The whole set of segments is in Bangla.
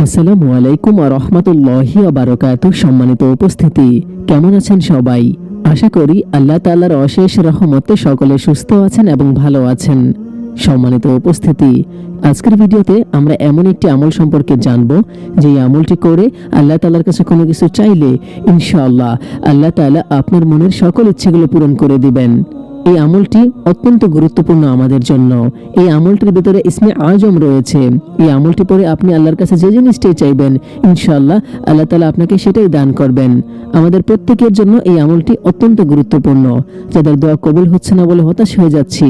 আসসালামু আলাইকুম রহমতুল্লাহি বারকাত সম্মানিত উপস্থিতি। কেমন আছেন সবাই? আশা করি আল্লাহ তাআলার অশেষ রহমতে সকলে সুস্থ আছেন এবং ভালো আছেন। সম্মানিত উপস্থিতি, আজকের ভিডিওতে আমরা এমন একটি আমল সম্পর্কে জানব যে আমলটি করে আল্লাহ তাআলার কাছে কোনো কিছু চাইলে ইনশাআল্লাহ আল্লাহ তাআলা আপনার মনের সকল ইচ্ছেগুলো পূরণ করে দিবেন। এই আমলটি অত্যন্ত গুরুত্বপূর্ণ আমাদের জন্য। এই আমলটির ভিতরে ইসমে আজম রয়েছে। এই আমলটি পরে আপনি আল্লাহর কাছে যে জিনিসটাই চাইবেন, ইনশাআল্লাহ আল্লাহ তালা আপনাকে সেটাই দান করবেন। আমাদের প্রত্যেকের জন্য এই আমলটি অত্যন্ত গুরুত্বপূর্ণ। যাদের দোয়া কবুল হচ্ছে না বলে হতাশ হয়ে যাচ্ছি।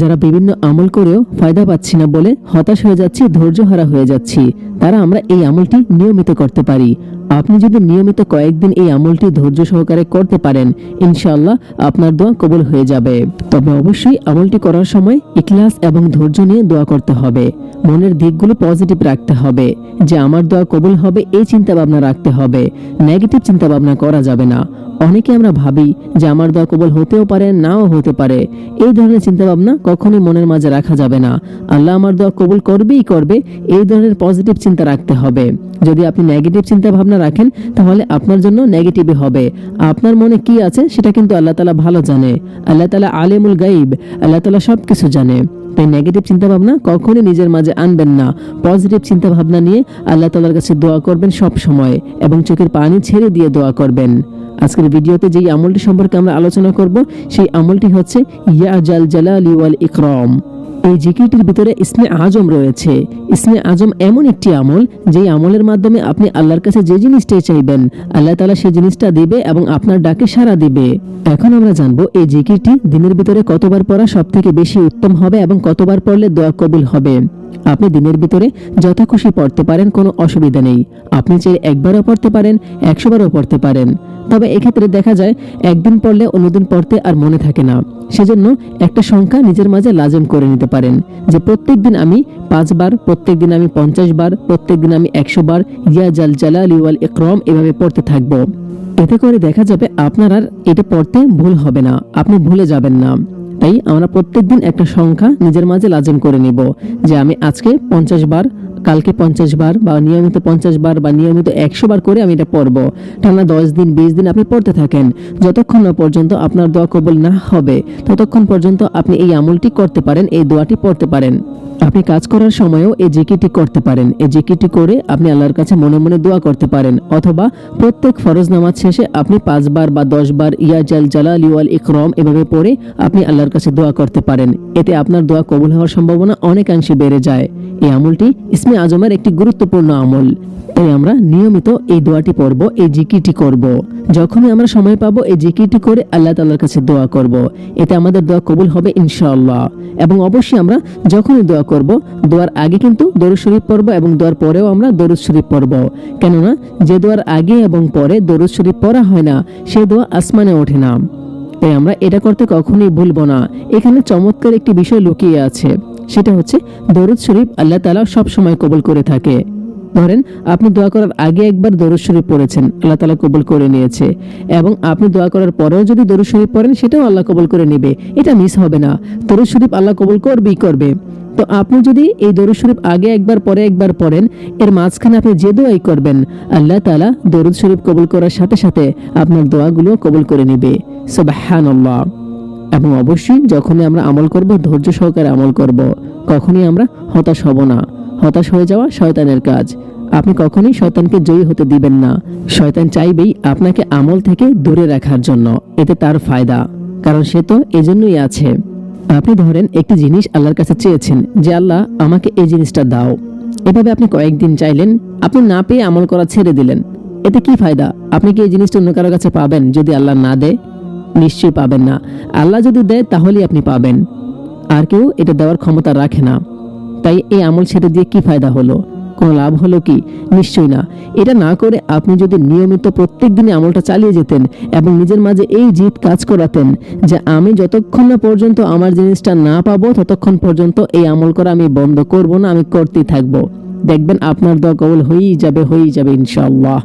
যারা বিভিন্ন আমল করেও ফায়দা পাচ্ছি না বলে হতাশ হয়ে যাচ্ছি, ধৈর্য হারা হয়ে যাচ্ছি, তারা আমরা এই আমলটি নিয়মিত করতে পারি। আপনি যদি নিয়মিত কয়েকদিন এই আমলটি ধৈর্য সহকারে করতে পারেন, ইনশাআল্লাহ আপনার দোয়া কবুল হয়ে যাবে। তবে অবশ্যই আমলটি করার সময় ইখলাস এবং ধৈর্য নিয়ে দোয়া করতে হবে। মনের দিকগুলো পজিটিভ রাখতে হবে। যে আমার দোয়া কবুল হবে, এই চিন্তা ভাবনা রাখতে হবে। নেগেটিভ চিন্তা ভাবনা করা যাবে না। অনেকে আমরা ভাবি যে আমার দোয়া কবুল হতেও পারে, নাও হতে পারে। এই ধরনের চিন্তা ভাবনা কখনোই মনের মাঝে রাখা যাবে না। আল্লাহ আমার দোয়া কবুল করবেই করবে, এই ধরনের পজিটিভ চিন্তা রাখতে হবে। যদি আপনি নেগেটিভ চিন্তা ভাবনা রাখেন, তাহলে আপনার জন্য নেগেটিভই হবে। আপনার মনে কি আছে, সেটা কিন্তু আল্লাহ তালা ভালো জানে। আল্লাহ তালা আলিমুল গাইব। আল্লাহ তালা সব কিছু জানে। তাই নেগেটিভ চিন্তা ভাবনা কখনই নিজের মাঝে আনবেন না। পজিটিভ চিন্তা ভাবনা নিয়ে আল্লাহ তালার কাছে দোয়া করবেন সব সময় এবং চোখের পানি ছেড়ে দিয়ে দোয়া করবেন। আজকের ভিডিওতে যেই আমলটি সম্পর্কে আমরা আলোচনা করব, সেই আমলটি হচ্ছে, ইয়া জাল জালালি ওয়াল ইকরাম। এই জিকিরটির ভিতরে ইসমে আজম রয়েছে। ইসমে আজম এমন একটি আমল, যেই আমলের মাধ্যমে আপনি আল্লাহর কাছে যে জিনিসটাই চাইবেন, আল্লাহ তালা সেই জিনিসটা দিবে এবং আপনার ডাকে সাড়া দিবে। এখন আমরা জানব, এই জিকিরটি দিনের ভিতরে কতবার পড়া সব থেকে বেশি উত্তম হবে এবং কতবার পড়লে দোয়া কবুল হবে। আপনি দিনের ভিতরে যত খুশি পড়তে পারেন, কোনো অসুবিধা নেই। আপনি চাইলে একবারও পড়তে পারেন, একশোবারও পড়তে পারেন। তবে এক্ষেত্রে দেখা যায়, একদিন পড়লে অন্যদিন পড়তে আর মনে থাকে না। সেজন্য একটা সংখ্যা নিজের মাঝে লাজম করে নিতে পারেন, যে প্রত্যেক দিন আমি পাঁচবার, প্রত্যেক দিন আমি পঞ্চাশ বার প্রত্যেক দিন আমি একশো বার ইয়া জাল জালাল ইওয়াল ইকরম এভাবে পড়তে থাকব। এতে করে দেখা যাবে আপনার আর এটা পড়তে ভুল হবে না, আপনি ভুলে যাবেন না। তাই আমরা প্রত্যেক দিন একটা সংখ্যা নিজের মাঝে লাজম করে নিব যে আমি আজকে পঞ্চাশ বার, কালকে পঞ্চাশ বার বা নিয়মিত পঞ্চাশ বার বা নিয়মিত একশো বার করে আমি এটা পড়ব। টানা দশ দিন, বিশ দিন আপনি পড়তে থাকেন। যতক্ষণ না পর্যন্ত আপনার দোয়া কবল না হবে, ততক্ষণ পর্যন্ত আপনি এই আমলটি করতে পারেন, এই দোয়াটি পড়তে পারেন। আপনি কাজ করার সময়ও এই জিকিটি করতে পারেন। এই জিকিটি করে আপনি আল্লাহর কাছে মনে মনে দোয়া করতে পারেন। অথবা প্রত্যেক ফরজ নামাজ শেষে আপনি পাঁচবার বা দশবার ইয়া জাল জালাল লিওয়াল ইকরম এভাবে পড়ে আপনি আল্লাহর কাছে দোয়া করতে পারেন। এতে আপনার দোয়া কবুল হওয়ার সম্ভাবনা অনেকাংশে বেড়ে যায়। এই আমলটি ইসমে আজমের একটি গুরুত্বপূর্ণ আমল। তাই আমরা নিয়মিত এই দোয়াটি পড়ব, এই জিকিরটি করব। যখনই আমরা সময় পাবো, এই জিকিরটি করে আল্লাহ তাল্লার কাছে দোয়া করব। এতে আমাদের দোয়া কবুল হবে ইনশাআল্লাহ। এবং অবশ্যই আমরা যখনই দোয়া করব, দোয়ার আগে কিন্তু দরুদ শরীফ পড়ব এবং দোয়ার পরেও আমরা দরুদ শরীফ পড়ব। কেননা, যে দোয়ার আগে এবং পরে দরুদ শরীফ পড়া হয় না, সে দোয়া আসমানে ওঠে না। তাই আমরা এটা করতে কখনোই ভুলবো না। এখানে চমৎকার একটি বিষয় লুকিয়ে আছে। সেটা হচ্ছে, দরুদ শরীফ আল্লাহ তালা সব সময় কবুল করে থাকে। ধরেন, আপনি দোয়া করার আগে একবার দরুদ শরীফ পড়েছেন, আল্লাহ তালা কবুল করে নিয়েছে। এবং আপনি দোয়া করার পরেও যদি দরুদ শরীফ পড়েন, সেটাও আল্লাহ কবুল করে নেবে। এটা মিস হবে না। দরুদ শরীফ আল্লাহ কবুল করবেই করবে। তো আপনি যদি এই দরুদ শরীফ আগে একবার পরে একবার পড়েন, এর মাঝখানে আপনি যে দোয়াই করবেন, আল্লাহ তালা দরুদ শরীফ কবুল করার সাথে সাথে আপনার দোয়াগুলো কবুল করে নেবে। সুবহানাল্লাহ। এবং অবশ্যই যখনই আমরা আমল করব, ধৈর্য সহকারে আমল করব, কখনই আমরা হতাশ হব না। হতাশ হয়ে যাওয়া শয়তানের কাজ। আপনি কখনোই শয়তানকে জয়ী হতে দিবেন না। শয়তান চাইবেই আপনাকে আমল থেকে দূরে রাখার জন্য। এতে তার ফায়দা, কারণ সে তো এজন্যই আছে। আপনি ধরেন একটি জিনিস আল্লাহর কাছে চেয়েছেন যে, আল্লাহ, আমাকে এই জিনিসটা দাও। এভাবে আপনি কয়েকদিন চাইলেন, আপনি না পেয়ে আমল করা ছেড়ে দিলেন। এতে কি ফায়দা? আপনি কি এই জিনিসটা অন্য কারও কাছে পাবেন যদি আল্লাহ না দেয়? নিশ্চয়ই পাবেন না। আল্লাহ যদি দেয়, তাহলেই আপনি পাবেন। আর কেউ এটা দেওয়ার ক্ষমতা রাখে না। তাই এই আমল ছেড়ে দিয়ে কি ফায়দা হলো? কোনো লাভ হলো কি? নিশ্চয়ই না। এটা না করে আপনি যদি নিয়মিত প্রত্যেক দিনে আমলটা চালিয়ে যেতেন এবং নিজের মাঝে এই জিত কাজ করাতেন যে আমি যতক্ষণ না পর্যন্ত আমার জিনিসটা না পাবো, ততক্ষণ পর্যন্ত এই আমল করা আমি বন্ধ করব না, আমি করতেই থাকব। দেখবেন আপনার দোয়া কবল হয়েই যাবে হয়েই যাবে ইনশাআল্লাহ।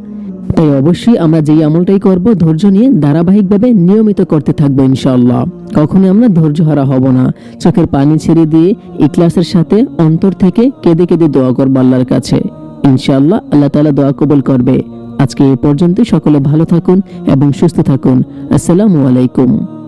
তাই অবশ্যই আমরা যেই আমলটাই করব, ধৈর্য নিয়ে ধারাবাহিকভাবে নিয়মিত করতে থাকব ইনশাআল্লাহ। কখনোই আমরা ধৈর্য হারা হব না। চোখের পানি ছেড়ে দিয়ে ইকলাসের সাথে অন্তর থেকে কেঁদে কেঁদে দোয়া করব আল্লাহর কাছে। ইনশাল্লাহ আল্লাহ তালা দোয়া কবুল করবে। আজকে এ পর্যন্ত সকলে ভালো থাকুন এবং সুস্থ থাকুন। আসসালামু আলাইকুম।